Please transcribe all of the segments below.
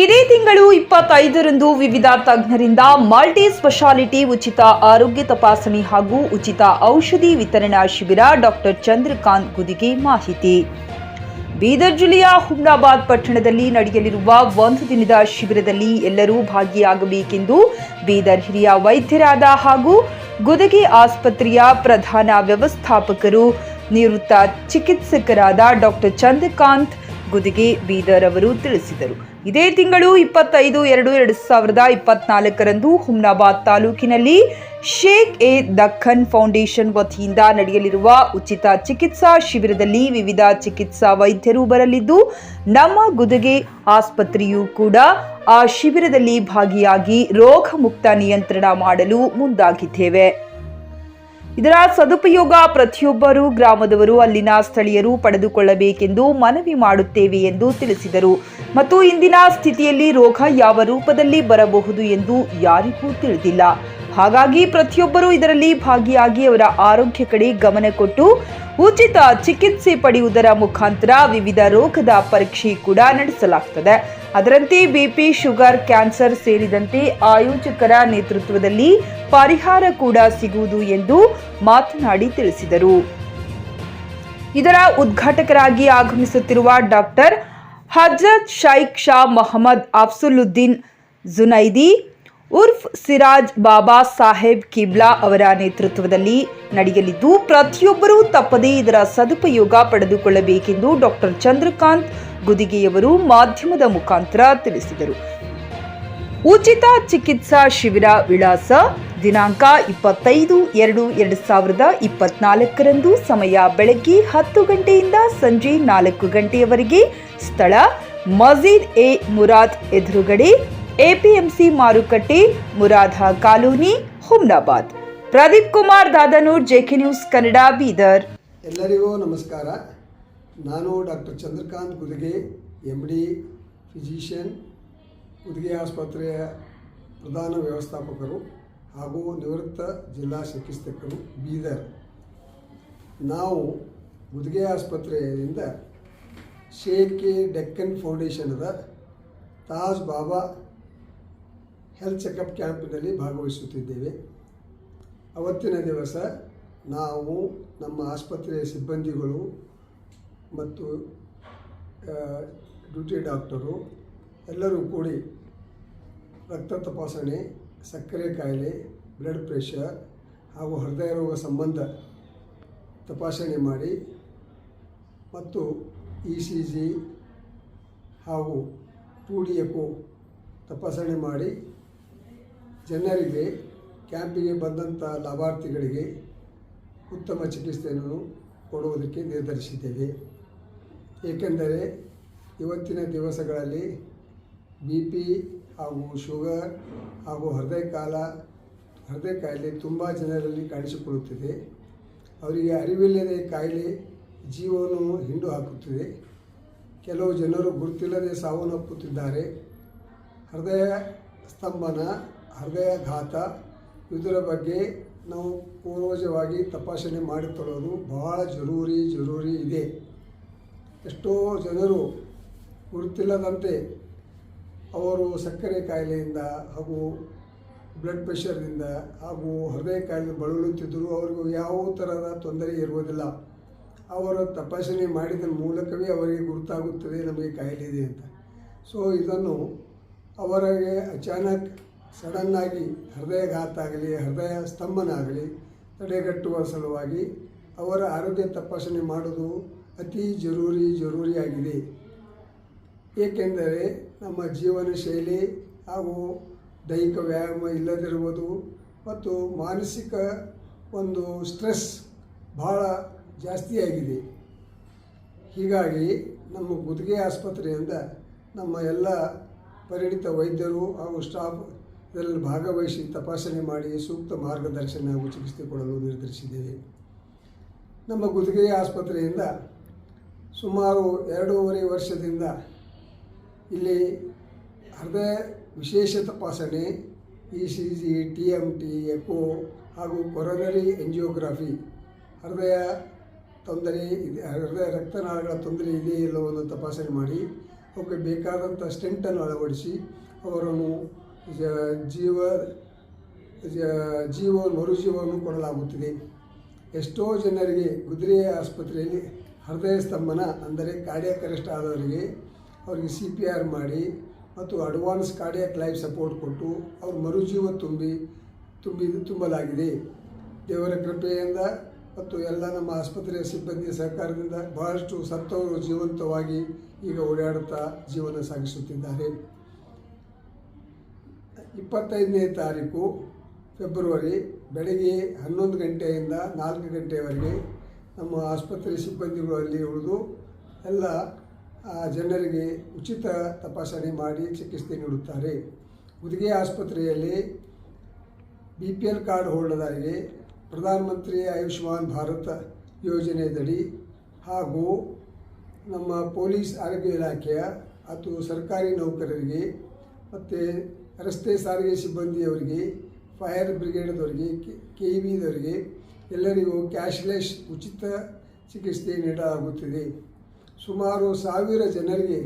ಇದೇ ತಿಂಗಳು ಇಪ್ಪತ್ತೈದರಂದು ವಿವಿಧ ತಜ್ಞರಿಂದ ಮಲ್ಟಿ ಸ್ಪೆಷಾಲಿಟಿ ಉಚಿತ ಆರೋಗ್ಯ ತಪಾಸಣೆ ಹಾಗೂ ಉಚಿತ ಔಷಧಿ ವಿತರಣಾ ಶಿಬಿರ ಡಾಕ್ಟರ್ ಚಂದ್ರಕಾಂತ್ ಗುದಿಗೆ ಮಾಹಿತಿ. ಬೀದರ್ ಜಿಲ್ಲೆಯ ಹುಮ್ನಾಬಾದ್ ಪಟ್ಟಣದಲ್ಲಿ ನಡೆಯಲಿರುವ ಒಂದು ದಿನದ ಶಿಬಿರದಲ್ಲಿ ಎಲ್ಲರೂ ಭಾಗಿಯಾಗಬೇಕೆಂದು ಬೀದರ್ ಹಿರಿಯ ವೈದ್ಯರಾದ ಹಾಗೂ ಗುದಗಿ ಆಸ್ಪತ್ರೆಯ ಪ್ರಧಾನ ವ್ಯವಸ್ಥಾಪಕರು, ನಿವೃತ್ತ ಚಿಕಿತ್ಸಕರಾದ ಡಾಕ್ಟರ್ ಚಂದ್ರಕಾಂತ್ ಗುದಿಗೆ ಬೀದರ್ ಅವರು ತಿಳಿಸಿದರು. ಇದೇ ತಿಂಗಳು ಇಪ್ಪತ್ತೈದು, ಎರಡು ಎರಡು ಸಾವಿರದ ಇಪ್ಪತ್ನಾಲ್ಕರಂದು ಹುಮ್ನಾಬಾದ್ ತಾಲೂಕಿನಲ್ಲಿ ಶೇಖ್ ಎ ದಖನ್ ಫೌಂಡೇಶನ್ ವತಿಯಿಂದ ನಡೆಯಲಿರುವ ಉಚಿತ ಚಿಕಿತ್ಸಾ ಶಿಬಿರದಲ್ಲಿ ವಿವಿಧ ಚಿಕಿತ್ಸಾ ವೈದ್ಯರು ಬರಲಿದ್ದು, ನಮ್ಮ ಗುದಗೆ ಆಸ್ಪತ್ರೆಯೂ ಕೂಡ ಆ ಶಿಬಿರದಲ್ಲಿ ಭಾಗಿಯಾಗಿ ರೋಗ ಮುಕ್ತ ನಿಯಂತ್ರಣ ಮಾಡಲು ಮುಂದಾಗಿದ್ದೇವೆ. ಇದರ ಸದುಪಯೋಗ ಪ್ರತಿಯೊಬ್ಬರು ಗ್ರಾಮದವರು, ಅಲ್ಲಿನ ಸ್ಥಳೀಯರು ಪಡೆದುಕೊಳ್ಳಬೇಕೆಂದು ಮನವಿ ಮಾಡುತ್ತೇವೆ ಎಂದು ತಿಳಿಸಿದರು. ಮತ್ತು ಇಂದಿನ ಸ್ಥಿತಿಯಲ್ಲಿ ರೋಗ ಯಾವ ರೂಪದಲ್ಲಿ ಬರಬಹುದು ಎಂದು ಯಾರಿಗೂ ತಿಳಿದಿಲ್ಲ. ಹಾಗಾಗಿ ಪ್ರತಿಯೊಬ್ಬರೂ ಇದರಲ್ಲಿ ಭಾಗಿಯಾಗಿ ಅವರ ಆರೋಗ್ಯ ಕಡೆ ಗಮನ ಕೊಟ್ಟು ಉಚಿತ ಚಿಕಿತ್ಸೆ ಪಡೆಯುವುದರ ಮುಖಾಂತರ ವಿವಿಧ ರೋಗದ ಪರೀಕ್ಷೆ ಕೂಡ ನಡೆಸಲಾಗುತ್ತದೆ ಅದರಂತೆ ಬಿಪಿ ಶುಗರ್, ಕ್ಯಾನ್ಸರ್ ಸೇರಿದಂತೆ ಆಯೋಜಕರ ನೇತೃತ್ವದಲ್ಲಿ ಪರಿಹಾರ ಕೂಡ ಸಿಗುವುದು ಎಂದು ಮಾತನಾಡಿ ತಿಳಿಸಿದರು. ಇದರ ಉದ್ಘಾಟಕರಾಗಿ ಆಗಮಿಸುತ್ತಿರುವ ಡಾಕ್ಟರ್ ಹಜರತ್ ಶೈಖ್ ಶಾ ಮೊಹಮ್ಮದ್ ಅಫ್ಸುಲ್ಲುದ್ದೀನ್ ಜುನೈದಿ ಉರ್ಫ್ ಸಿರಾಜ್ ಬಾಬಾ ಸಾಹೇಬ್ ಕಿಬ್ಲಾ ಅವರ ನೇತೃತ್ವದಲ್ಲಿ ನಡೆಯಲಿದ್ದು, ಪ್ರತಿಯೊಬ್ಬರೂ ತಪ್ಪದೇ ಇದರ ಸದುಪಯೋಗ ಪಡೆದುಕೊಳ್ಳಬೇಕೆಂದು ಡಾಕ್ಟರ್ ಚಂದ್ರಕಾಂತ್ ಗುದಿಗೆಯವರು ಮಾಧ್ಯಮದ ಮುಖಾಂತರ ತಿಳಿಸಿದರು. ಉಚಿತ ಚಿಕಿತ್ಸಾ ಶಿಬಿರ ವಿಳಾಸ ದಿನಾಂಕ ಇಪ್ಪತ್ತೈದು ಎರಡು ಎರಡು ಸಾವಿರದ ಇಪ್ಪತ್ನಾಲ್ಕರಂದು ಸಮಯ ಬೆಳಗ್ಗೆ ಹತ್ತು ಗಂಟೆಯಿಂದ ಸಂಜೆ ನಾಲ್ಕು ಗಂಟೆಯವರೆಗೆ ಸ್ಥಳ ಮಜೀದ್ ಎ ಮುರಾದ್ ಎದುರುಗಡೆ ಎಪಿಎಂಸಿ ಮಾರುಕಟ್ಟೆ Murad colony, Humnabad. Pradeep Kumar, Dadanoor JK news Kannada, Bidar. ಎಲ್ಲರಿಗೂ ನಮಸ್ಕಾರ. ನಾನು doctor Chandrakant Gudige M D physician Gudige ಆಸ್ಪತ್ರೆಯ ಪ್ರಧಾನ ವ್ಯವಸ್ಥಾಪಕರು ಹಾಗೂ ನಿವೃತ್ತ ಜಿಲ್ಲಾ ಚಿಕಿತ್ಸಕರು, ಬೀದರ್. ನಾವು ಗುದಿಗೆ ಆಸ್ಪತ್ರೆಯಿಂದ ಶೇಖ್ ಡೆಕ್ಕನ್ ಫೌಂಡೇಶನದ ತಾಜ್ ಬಾಬಾ ಹೆಲ್ತ್ ಚೆಕಪ್ ಕ್ಯಾಂಪಿನಲ್ಲಿ ಭಾಗವಹಿಸುತ್ತಿದ್ದೇವೆ. ಅವತ್ತಿನ ದಿವಸ ನಾವು ನಮ್ಮ ಆಸ್ಪತ್ರೆಯ ಸಿಬ್ಬಂದಿಗಳು ಮತ್ತು ಡ್ಯೂಟಿ ಡಾಕ್ಟರು ಎಲ್ಲರೂ ಕೂಡಿ ರಕ್ತ ತಪಾಸಣೆ, ಸಕ್ಕರೆ ಕಾಯಿಲೆ, ಬ್ಲಡ್ ಪ್ರೆಷರ್ ಹಾಗೂ ಹೃದಯ ರೋಗ ಸಂಬಂಧ ತಪಾಸಣೆ ಮಾಡಿ ಮತ್ತು ಇ ಸಿ ಜಿ ಹಾಗೂ ಟು ಡಿ ಎಕೋ ತಪಾಸಣೆ ಮಾಡಿ ಜನರಿಗೆ, ಕ್ಯಾಂಪಿಗೆ ಬಂದಂಥ ಲಾಭಾರ್ಥಿಗಳಿಗೆ ಉತ್ತಮ ಚಿಕಿತ್ಸೆಯನ್ನು ಕೊಡುವುದಕ್ಕೆ ನಿರ್ಧರಿಸಿದ್ದೇವೆ. ಏಕೆಂದರೆ ಇವತ್ತಿನ ದಿವಸಗಳಲ್ಲಿ ಬಿ ಪಿ ಹಾಗೂ ಶುಗರ್ ಹಾಗೂ ಹೃದಯ ಕಾಲ, ಹೃದಯ ಕಾಯಿಲೆ ತುಂಬ ಜನರಲ್ಲಿ ಕಾಣಿಸಿಕೊಳ್ಳುತ್ತಿದೆ. ಅವರಿಗೆ ಅರಿವಿಲ್ಲದೆ ಕಾಯಿಲೆ ಜೀವವನ್ನು ಹಿಂಡು ಹಾಕುತ್ತಿದೆ. ಕೆಲವು ಜನರು ಗುರುತಿಲ್ಲದೆ ಸಾವನ್ನಪ್ಪುತ್ತಿದ್ದಾರೆ. ಹೃದಯ ಸ್ತಂಭನ ಹೃದಯಾಘಾತ ಇದರ ಬಗ್ಗೆ ನಾವು ಪೂರ್ವಜವಾಗಿ ತಪಾಸಣೆ ಮಾಡಿಕೊಳ್ಳೋದು ಬಹಳ ಜರೂರಿ ಜರೂರಿ ಇದೆ. ಎಷ್ಟೋ ಜನರು ಗುರುತಿಲ್ಲದಂತೆ ಅವರು ಸಕ್ಕರೆ ಕಾಯಿಲೆಯಿಂದ ಹಾಗೂ ಬ್ಲಡ್ ಪ್ರೆಷರ್ನಿಂದ ಹಾಗೂ ಹೃದಯ ಕಾಯಿಲೆ ಬಳಲುತ್ತಿದ್ದರು ಅವರಿಗೂ ಯಾವ ಥರದ ತೊಂದರೆ ಇರುವುದಿಲ್ಲ. ಅವರ ತಪಾಸಣೆ ಮಾಡಿದ ಮೂಲಕವೇ ಅವರಿಗೆ ಗುರುತಾಗುತ್ತದೆ ನಮಗೆ ಕಾಯಿಲೆ ಇದೆ ಅಂತ. ಸೊ ಇದನ್ನು ಅವರಿಗೆ ಅಚಾನಕ್ ಸಡನ್ನಾಗಿ ಹೃದಯಘಾತ ಆಗಲಿ, ಹೃದಯ ಸ್ತಂಭನ ಆಗಲಿ ತಡೆಗಟ್ಟುವ ಸಲುವಾಗಿ ಅವರ ಆರೋಗ್ಯ ತಪಾಸಣೆ ಮಾಡುವುದು ಅತಿ ಜರೂರಿ, ಜರೂರಿಯಾಗಿದೆ. ಏಕೆಂದರೆ ನಮ್ಮ ಜೀವನ ಶೈಲಿ ಹಾಗೂ ದೈಹಿಕ ವ್ಯಾಯಾಮ ಇಲ್ಲದಿರುವುದು ಮತ್ತು ಮಾನಸಿಕ ಒಂದು ಸ್ಟ್ರೆಸ್ ಬಹಳ ಜಾಸ್ತಿಯಾಗಿದೆ. ಹೀಗಾಗಿ ನಮ್ಮ ಗುತ್ತಿಗೆ ಆಸ್ಪತ್ರೆಯಿಂದ ನಮ್ಮ ಎಲ್ಲ ಪರಿಣಿತ ವೈದ್ಯರು ಹಾಗೂ ಸ್ಟಾಫ್ ಇದರಲ್ಲಿ ಭಾಗವಹಿಸಿ ತಪಾಸಣೆ ಮಾಡಿ ಸೂಕ್ತ ಮಾರ್ಗದರ್ಶನ ಹಾಗೂ ಚಿಕಿತ್ಸೆ ಕೊಡಲು ನಿರ್ಧರಿಸಿದ್ದೇವೆ. ನಮ್ಮ ಗುತ್ತಿಗೆ ಆಸ್ಪತ್ರೆಯಿಂದ ಸುಮಾರು ಎರಡೂವರೆ ವರ್ಷದಿಂದ ಇಲ್ಲಿ ಹೃದಯ ವಿಶೇಷ ತಪಾಸಣೆ, E C G, T M T, echo ಹಾಗೂ ಕೊರನರಿ ಎಂಜಿಯೋಗ್ರಫಿ, ಹೃದಯ ತೊಂದರೆ ಇದೆ, ಹೃದಯ ರಕ್ತನಾಳಗಳ ತೊಂದರೆ ಇದೆ ಇಲ್ಲವೋ ತಪಾಸಣೆ ಮಾಡಿ, ಅವಕ್ಕೆ ಬೇಕಾದಂಥ ಸ್ಟೆಂಟನ್ನು ಅಳವಡಿಸಿ ಅವರನ್ನು ಜೀವ ಜೀವ ಮರುಜೀವವನ್ನು ಕೊಡಲಾಗುತ್ತಿದೆ. ಎಷ್ಟೋ ಜನರಿಗೆ ಕುದುರೆಯ ಆಸ್ಪತ್ರೆಯಲ್ಲಿ ಹೃದಯ ಸ್ತಂಭನ, ಅಂದರೆ ಕಾರ್ಡಿಯಾಕ್ ಅರೆಸ್ಟ್ ಆದವರಿಗೆ ಅವರಿಗೆ ಸಿ ಪಿ ಆರ್ ಮಾಡಿ ಮತ್ತು ಅಡ್ವಾನ್ಸ್ ಕಾರ್ಡಿಯಾಕ್ ಲೈಫ್ ಸಪೋರ್ಟ್ ಕೊಟ್ಟು ಅವ್ರ ಮರುಜೀವ ತುಂಬಿ ತುಂಬಿ, ತುಂಬಲಾಗಿದೆ. ದೇವರ ಕೃಪೆಯಿಂದ ಮತ್ತು ಎಲ್ಲ ನಮ್ಮ ಆಸ್ಪತ್ರೆಯ ಸಿಬ್ಬಂದಿಯ ಸಹಕಾರದಿಂದ ಬಹಳಷ್ಟು ಸತ್ತವರು ಜೀವಂತವಾಗಿ ಈಗ ಓಡಾಡುತ್ತಾ ಜೀವನ ಸಾಗಿಸುತ್ತಿದ್ದಾರೆ. ಇಪ್ಪತ್ತೈದನೇ ತಾರೀಕು ಫೆಬ್ರವರಿ ಬೆಳಗ್ಗೆ ಹನ್ನೊಂದು ಗಂಟೆಯಿಂದ ನಾಲ್ಕು ಗಂಟೆಯವರೆಗೆ ನಮ್ಮ ಆಸ್ಪತ್ರೆ ಸಿಬ್ಬಂದಿಗಳು ಅಲ್ಲಿ ಉಳಿದು ಎಲ್ಲ ಜನರಿಗೆ ಉಚಿತ ತಪಾಸಣೆ ಮಾಡಿ ಚಿಕಿತ್ಸೆ ನೀಡುತ್ತಾರೆ. ಉದಿಗೆ ಆಸ್ಪತ್ರೆಯಲ್ಲಿ ಬಿ ಪಿ ಎಲ್ ಕಾರ್ಡ್ ಹೋಲ್ಡರ್ಗೆ ಪ್ರಧಾನಮಂತ್ರಿ ಆಯುಷ್ಮಾನ್ ಭಾರತ ಯೋಜನೆಯದಡಿ ಹಾಗೂ ನಮ್ಮ ಪೊಲೀಸ್ ಆರೋಗ್ಯ ಇಲಾಖೆಯ ಮತ್ತು ಸರ್ಕಾರಿ ನೌಕರರಿಗೆ ಮತ್ತು ರಸ್ತೆ ಸಾರಿಗೆ ಸಿಬ್ಬಂದಿಯವರಿಗೆ, ಫೈರ್ ಬ್ರಿಗೇಡ್ದವರಿಗೆ, ಕೆ ಕೆ ಬಿದವರಿಗೆ ಎಲ್ಲರಿಗೂ ಕ್ಯಾಶ್ಲೆಸ್ ಉಚಿತ ಚಿಕಿತ್ಸೆ ನೀಡಲಾಗುತ್ತಿದೆ. ಸುಮಾರು ಸಾವಿರ ಜನರಿಗೆ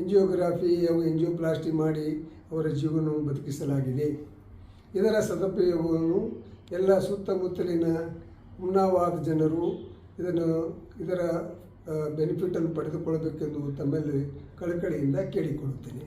ಎಂಜಿಯೋಗ್ರಾಫಿ ಹಾಗೂ ಎಂಜಿಯೋಪ್ಲಾಸ್ಟಿ ಮಾಡಿ ಅವರ ಜೀವನವನ್ನು ಬದುಕಿಸಲಾಗಿದೆ. ಇದರ ಸದುಪಯೋಗವನ್ನು ಎಲ್ಲ ಸುತ್ತಮುತ್ತಲಿನ ಉನ್ನಾವಾದ ಜನರು ಇದನ್ನು, ಇದರ ಬೆನಿಫಿಟನ್ನು ಪಡೆದುಕೊಳ್ಳಬೇಕೆಂದು ತಮ್ಮಲ್ಲಿ ಕಳಕಳಿಯಿಂದ ಕೇಳಿಕೊಳ್ಳುತ್ತೇನೆ.